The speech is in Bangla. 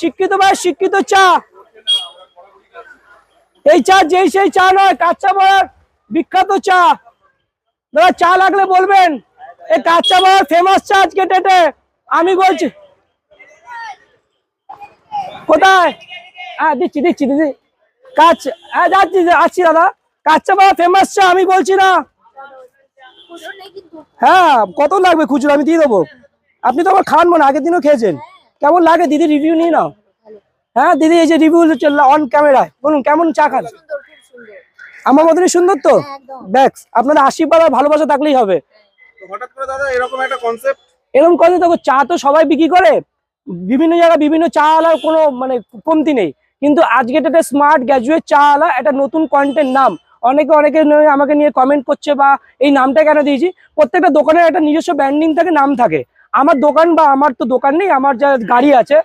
শিক্ষিত ভাই, শিক্ষিত চা। এই চা যেই সেই চা নয়, কাঁচা বড়ার বিখ্যাত চা। দাদা, চা লাগলে বলবেন? এই কাঁচা বড়ার ফেমাস চা আজকে ডেটে। আমি বলছি, কোথায়? হ্যাঁ দিচ্ছি দিচ্ছি দিদি কাজ হ্যাঁ যাচ্ছি আসছি দাদা। কাঁচা বড়া ফেমাস চা, আমি বলছি না। হ্যাঁ কত লাগবে খুচরো? আমি দিয়ে দেবো। আপনি তো আবার খান মনে আগের দিনও খেয়েছেন। কেমন লাগে? দিদি রিভিউ নিয়ে নাও। হ্যাঁ দিদি এই যে রিভিউ অন ক্যামেরায় বলুন কেমন চা খান? আমার মতনই সুন্দর তো? দেখ আপনাদের আশীর্বাদ আর ভালোবাসা থাকলেই হবে। তো হঠাৎ করে দাদা এরকম একটা কথা দেখো চা তো সবাই বিক্রি করে। বিভিন্ন জায়গায় বিভিন্ন চা আলার কোনো মানে কমতি নেই। কিন্তু আজকে একটা স্মার্ট গ্র্যাজুয়েট চা আলা একটা নতুন কন্টেন্ট নাম। অনেকে অনেকে আমাকে নিয়ে কমেন্ট করছে বা এই নামটা কেন দিয়েছি? প্রত্যেকটা দোকানের একটা নিজস্ব ব্র্যান্ডিং থাকে নাম থাকে। আমার দোকান বা আমার তো দোকান নেই আমার যা গাড়ি আছে